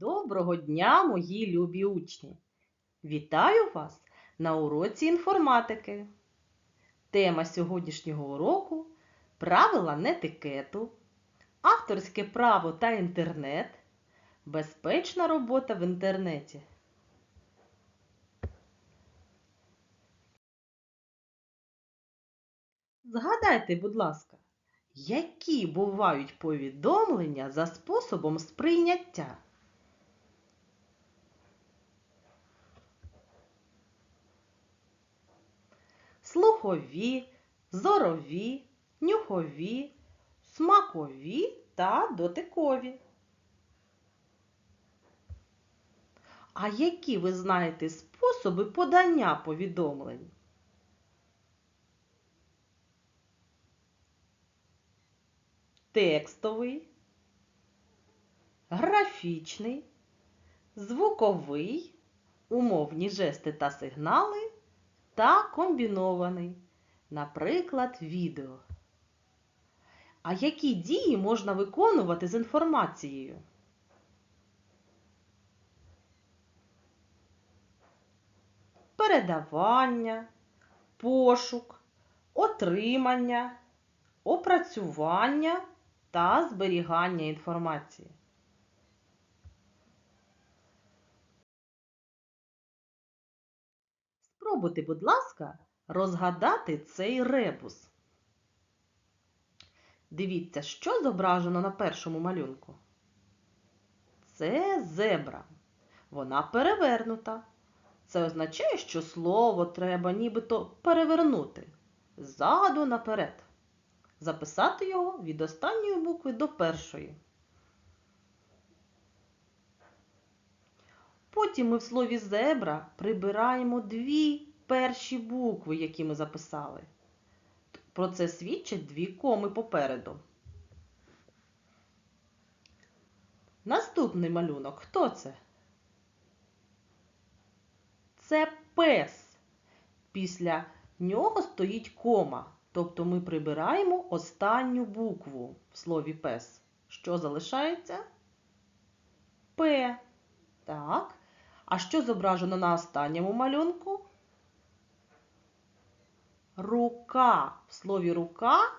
Доброго дня, мої любі учні! Вітаю вас на уроці інформатики. Тема сьогоднішнього уроку правила нетикету, авторське право та інтернет, безпечна робота в інтернеті. Згадайте, будь ласка, які бувають повідомлення за способом сприйняття? Слухові, зорові, нюхові, смакові та дотикові. А які ви знаєте способи подання повідомлень? Текстовий, графічний, звуковий, умовні жести та сигнали та комбінований, наприклад, відео. А які дії можна виконувати з інформацією? Передавання, пошук, отримання, опрацювання та зберігання інформації. Спробуйте, будь ласка, розгадати цей ребус. Дивіться, що зображено на першому малюнку. Це зебра. Вона перевернута. Це означає, що слово треба нібито перевернути ззаду наперед. Записати його від останньої букви до першої. Потім ми в слові зебра прибираємо дві перші букви, які ми записали. Про це свідчать дві коми попереду. Наступний малюнок. Хто це? Це пес. Після нього стоїть кома. Тобто ми прибираємо останню букву в слові пес. Що залишається? П. Так. А що зображено на останньому малюнку? Рука. В слові рука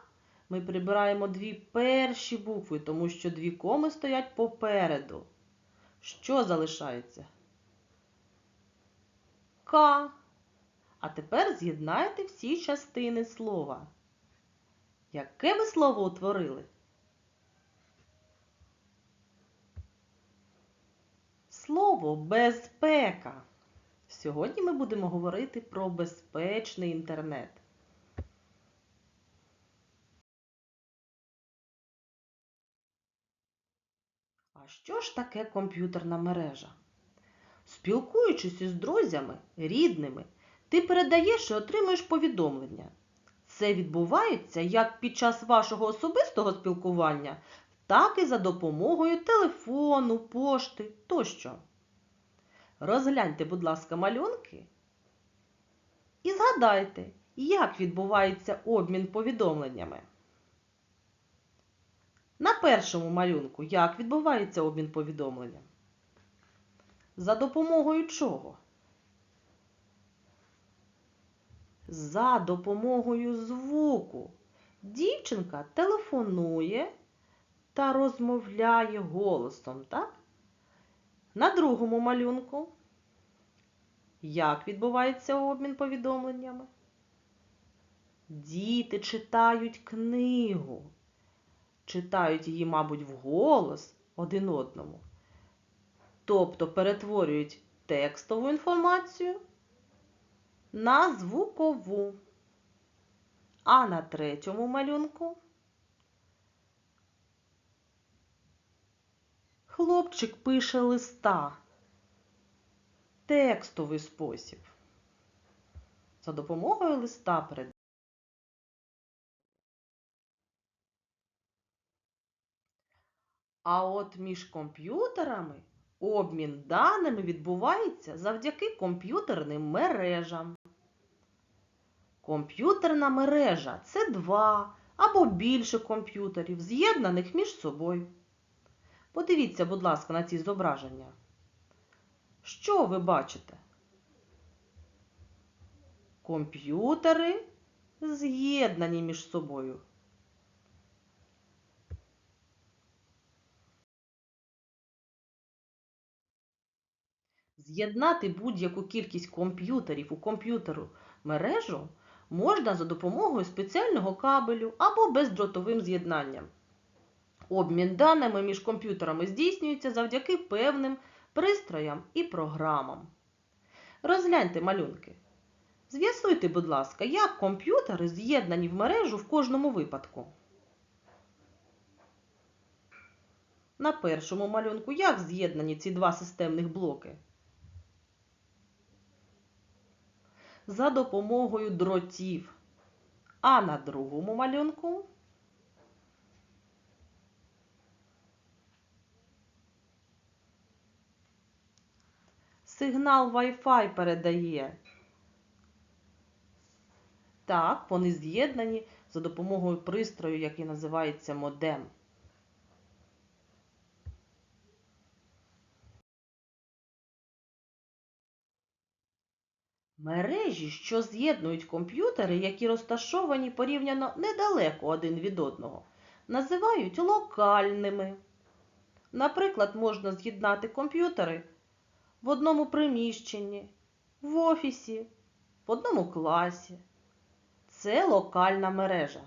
ми прибираємо дві перші букви, тому що дві коми стоять попереду. Що залишається? К. А тепер з'єднайте всі частини слова. Яке ви слово утворили? Слово безпека. Сьогодні ми будемо говорити про безпечний інтернет. А що ж таке комп'ютерна мережа? Спілкуючись із друзями, рідними, ти передаєш і отримуєш повідомлення. Це відбувається як під час вашого особистого спілкування, так і за допомогою телефону, пошти тощо. Розгляньте, будь ласка, малюнки і згадайте, як відбувається обмін повідомленнями. На першому малюнку як відбувається обмін повідомленням? За допомогою чого? За допомогою звуку. Дівчинка телефонує та розмовляє голосом, так? На другому малюнку. Як відбувається обмін повідомленнями? Діти читають книгу. Читають її, мабуть, вголос один одному. Тобто перетворюють текстову інформацію на звукову. А на третьому малюнку хлопчик пише листа. Текстовий спосіб. За допомогою листа перед. А от між комп'ютерами обмін даними відбувається завдяки комп'ютерним мережам. Комп'ютерна мережа це два або більше комп'ютерів, з'єднаних між собою. Подивіться, будь ласка, на ці зображення. Що ви бачите? Комп'ютери з'єднані між собою. З'єднати будь-яку кількість комп'ютерів у комп'ютеру мережу можна за допомогою спеціального кабелю або бездротовим з'єднанням. Обмін даними між комп'ютерами здійснюється завдяки певним пристроям і програмам. Розгляньте малюнки. З'ясуйте, будь ласка, як комп'ютери з'єднані в мережу в кожному випадку. На першому малюнку як з'єднані ці два системних блоки? За допомогою дротів. А на другому малюнку сигнал Wi-Fi передає. Так, вони з'єднані за допомогою пристрою, який називається модем. Мережі, що з'єднують комп'ютери, які розташовані порівняно недалеко один від одного, називають локальними. Наприклад, можна з'єднати комп'ютери в одному приміщенні, в офісі, в одному класі. Це локальна мережа.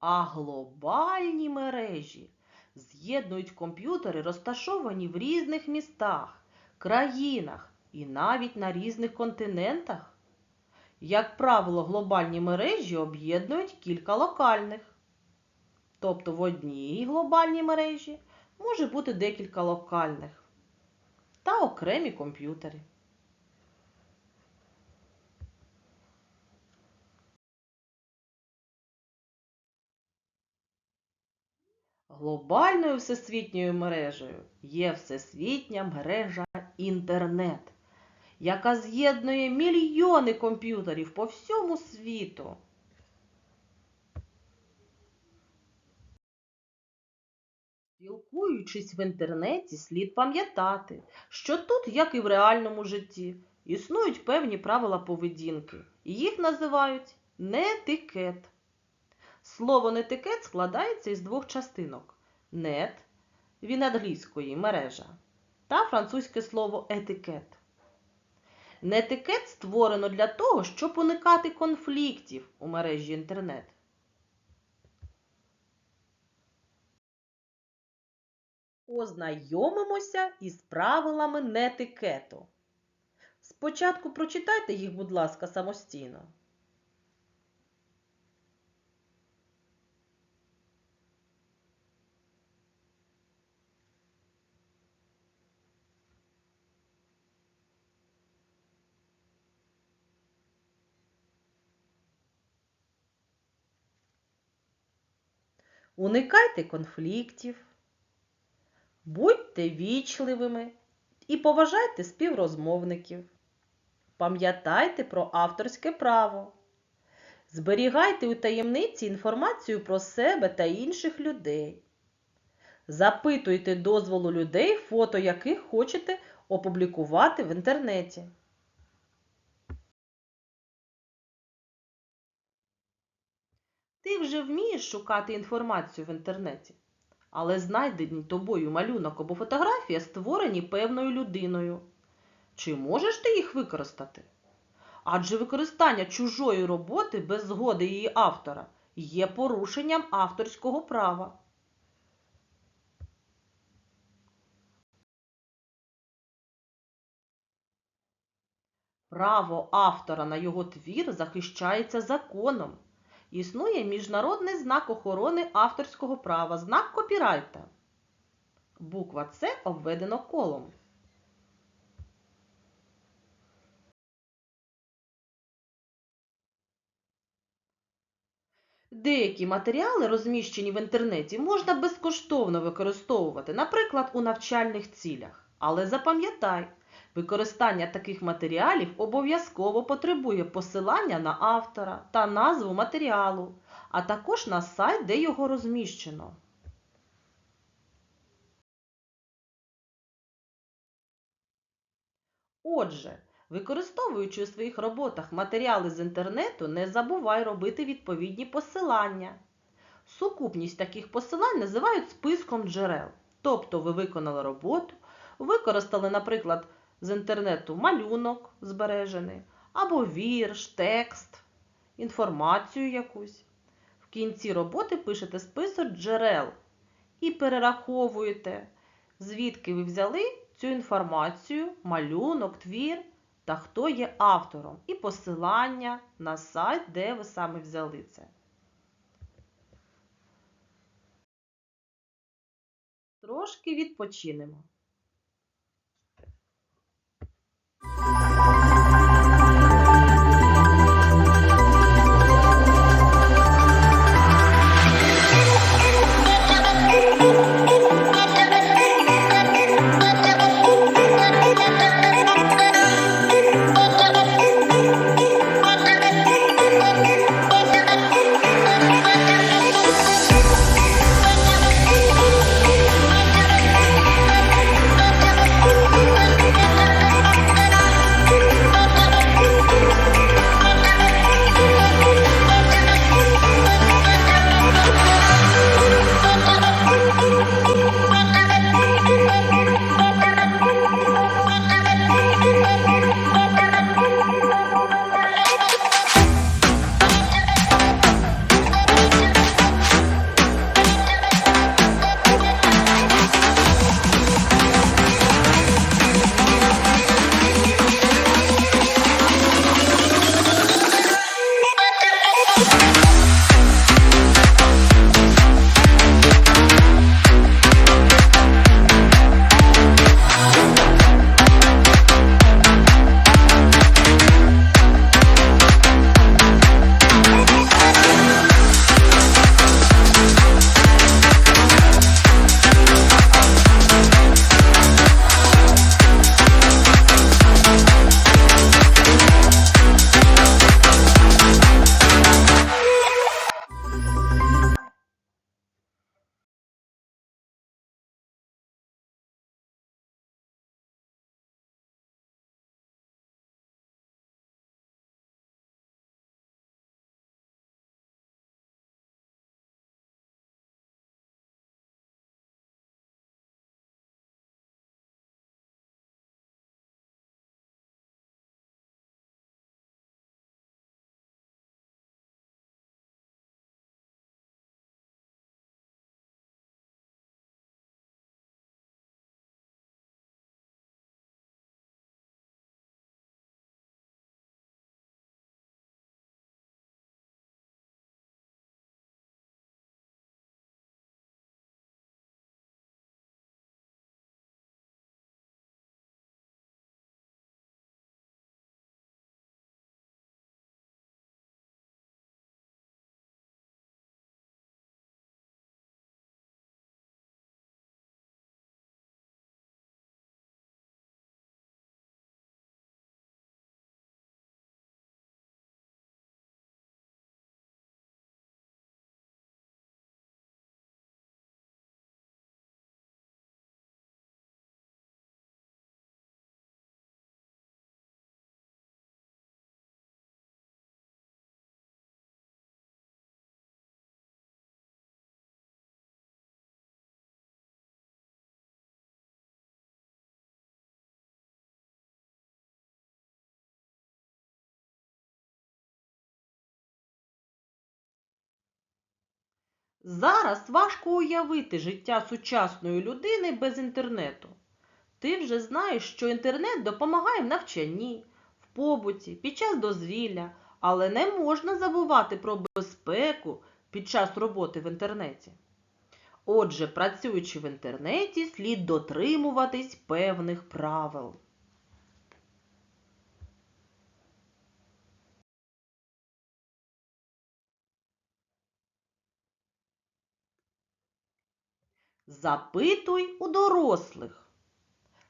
А глобальні мережі з'єднують комп'ютери, розташовані в різних містах, країнах і навіть на різних континентах. Як правило, глобальні мережі об'єднують кілька локальних. Тобто в одній глобальній мережі може бути декілька локальних та окремі комп'ютери. Глобальною всесвітньою мережею є всесвітня мережа інтернет, яка з'єднує мільйони комп'ютерів по всьому світу. Спілкуючись в інтернеті, слід пам'ятати, що тут, як і в реальному житті, існують певні правила поведінки, їх називають нетикет. Слово нетикет складається із двох частинок: нет від англійської мережа та французьке слово етикет. Нетикет створено для того, щоб уникати конфліктів у мережі інтернет. Ознайомимося із правилами нетикету. Спочатку прочитайте їх, будь ласка, самостійно. Уникайте конфліктів, будьте вічливими і поважайте співрозмовників. Пам'ятайте про авторське право. Зберігайте у таємниці інформацію про себе та інших людей. Запитуйте дозволу людей, фото яких хочете опублікувати в інтернеті. Вже вмієш шукати інформацію в інтернеті, але знайдені тобою малюнок або фотографія створені певною людиною. Чи можеш ти їх використати? Адже використання чужої роботи без згоди її автора є порушенням авторського права. Право автора на його твір захищається законом. Існує міжнародний знак охорони авторського права, знак копірайта. Буква С обведено колом. Деякі матеріали, розміщені в інтернеті, можна безкоштовно використовувати, наприклад, у навчальних цілях. Але запам'ятай, Використання таких матеріалів обов'язково потребує посилання на автора та назву матеріалу, а також на сайт, де його розміщено. Отже, використовуючи у своїх роботах матеріали з інтернету, не забувай робити відповідні посилання. Сукупність таких посилань називають списком джерел. Тобто ви виконали роботу, використали, наприклад, з інтернету малюнок збережений, або вірш, текст, інформацію якусь. В кінці роботи пишете список джерел і перераховуєте, звідки ви взяли цю інформацію, малюнок, твір та хто є автором, і посилання на сайт, де ви саме взяли це. Трошки відпочинемо. Зараз важко уявити життя сучасної людини без інтернету. Ти вже знаєш, що інтернет допомагає в навчанні, в побуті, під час дозвілля, але не можна забувати про безпеку під час роботи в інтернеті. Отже, працюючи в інтернеті, слід дотримуватись певних правил. Запитуй у дорослих.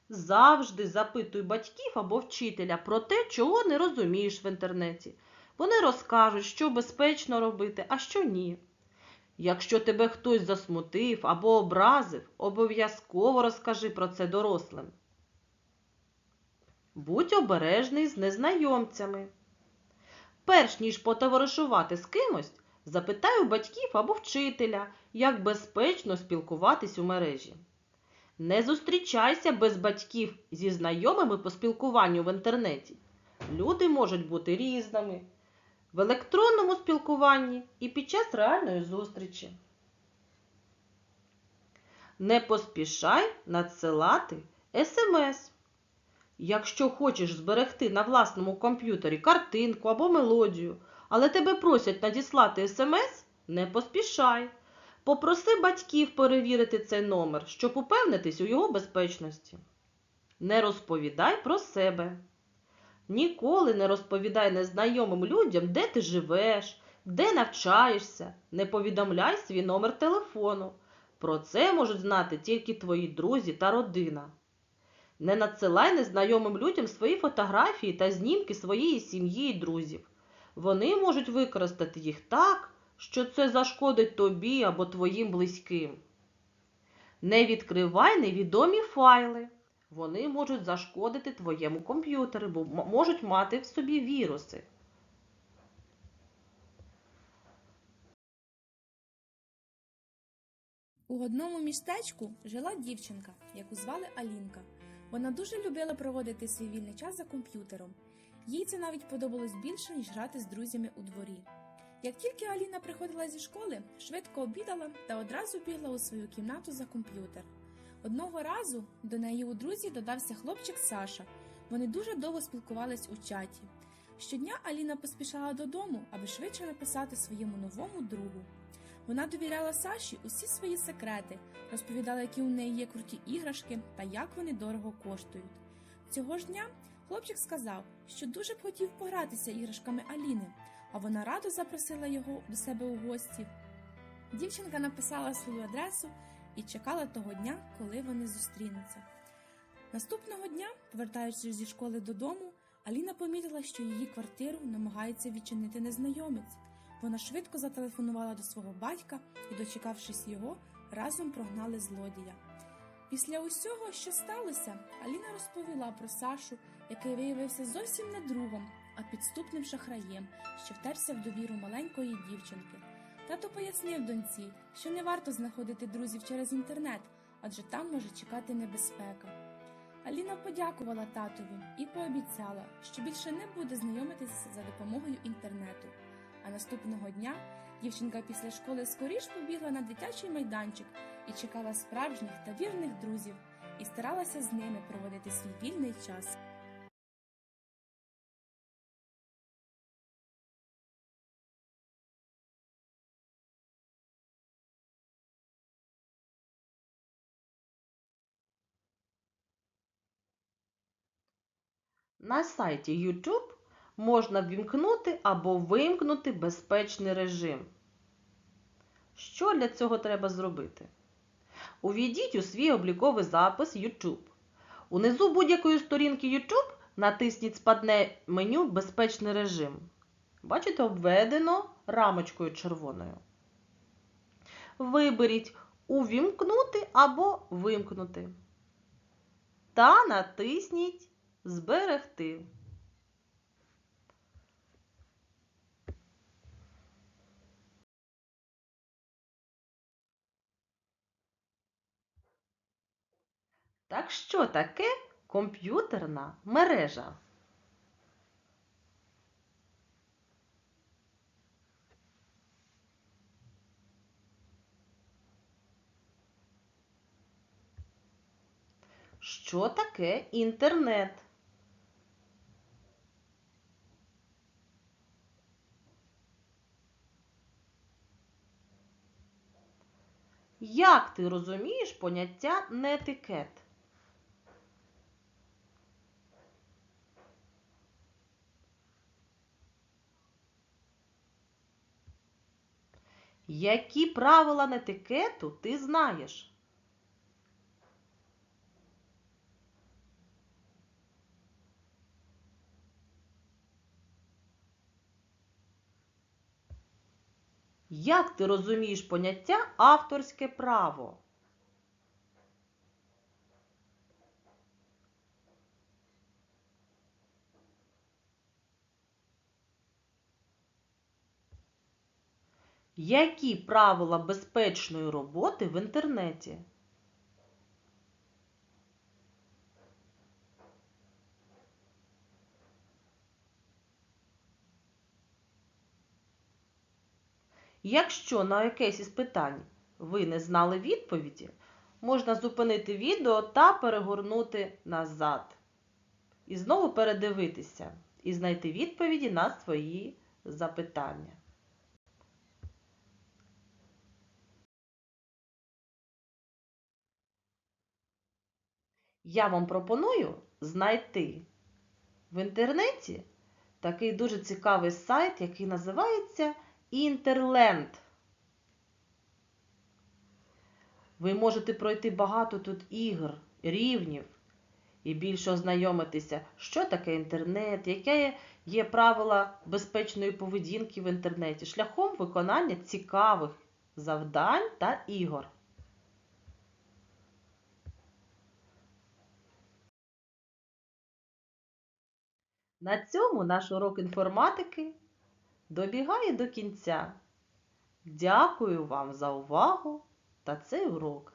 Завжди запитуй батьків або вчителя про те, чого не розумієш в інтернеті. Вони розкажуть, що безпечно робити, а що ні. Якщо тебе хтось засмутив або образив, обов'язково розкажи про це дорослим. Будь обережний з незнайомцями. Перш ніж потоваришувати з кимось, запитай у батьків або вчителя, як безпечно спілкуватись у мережі. Не зустрічайся без батьків зі знайомими по спілкуванню в інтернеті. Люди можуть бути різними в електронному спілкуванні і під час реальної зустрічі. Не поспішай надсилати смс. Якщо хочеш зберегти на власному комп'ютері картинку або мелодію, але тебе просять надіслати смс, не поспішай. Попроси батьків перевірити цей номер, щоб упевнитись у його безпечності. Не розповідай про себе. Ніколи не розповідай незнайомим людям, де ти живеш, де навчаєшся, не повідомляй свій номер телефону. Про це можуть знати тільки твої друзі та родина. Не надсилай незнайомим людям свої фотографії та знімки своєї сім'ї і друзів. Вони можуть використати їх так, що це зашкодить тобі або твоїм близьким. Не відкривай невідомі файли. Вони можуть зашкодити твоєму комп'ютері, бо можуть мати в собі віруси. У одному містечку жила дівчинка, яку звали Алінка. Вона дуже любила проводити свій вільний час за комп'ютером. Їй це навіть подобалось більше, ніж грати з друзями у дворі. Як тільки Аліна приходила зі школи, швидко обідала та одразу бігла у свою кімнату за комп'ютер. Одного разу до неї у друзі додався хлопчик Саша. Вони дуже довго спілкувались у чаті. Щодня Аліна поспішала додому, аби швидше написати своєму новому другу. Вона довіряла Саші усі свої секрети, розповідала, які у неї є круті іграшки та як вони дорого коштують. Цього ж дня хлопчик сказав, що дуже б хотів погратися іграшками Аліни, а вона радо запросила його до себе у гості. Дівчинка написала свою адресу і чекала того дня, коли вони зустрінуться. Наступного дня, повертаючись зі школи додому, Аліна помітила, що її квартиру намагається відчинити незнайомець. Вона швидко зателефонувала до свого батька і, дочекавшись його, разом прогнали злодія. Після усього, що сталося, Аліна розповіла про Сашу, який виявився зовсім не другом, а підступним шахраєм, що втерся в довіру маленької дівчинки. Тато пояснив доньці, що не варто знаходити друзів через інтернет, адже там може чекати небезпека. Аліна подякувала татові і пообіцяла, що більше не буде знайомитися за допомогою інтернету. А наступного дня дівчинка після школи скоріш побігла на дитячий майданчик і чекала справжніх та вірних друзів, і старалася з ними проводити свій вільний час. На сайті YouTube можна ввімкнути або вимкнути безпечний режим. Що для цього треба зробити? Увійдіть у свій обліковий запис YouTube. Унизу будь-якої сторінки YouTube натисніть спадне меню Безпечний режим. Бачите, обведено рамочкою червоною. Виберіть Увімкнути або вимкнути. Та натисніть Зберегти. Так що таке комп'ютерна мережа? Що таке інтернет? Як ти розумієш поняття нетикет? Які правила нетикету ти знаєш? Як ти розумієш поняття авторське право? Які правила безпечної роботи в інтернеті? Якщо на якесь із питань ви не знали відповіді, можна зупинити відео та перегорнути назад. І знову передивитися і знайти відповіді на свої запитання. Я вам пропоную знайти в інтернеті такий дуже цікавий сайт, який називається Інтерленд. Ви можете пройти багато тут ігор, рівнів і більше ознайомитися, що таке інтернет, яке є правила безпечної поведінки в інтернеті, шляхом виконання цікавих завдань та ігор. На цьому наш урок інформатики добігає до кінця. Дякую вам за увагу та цей урок.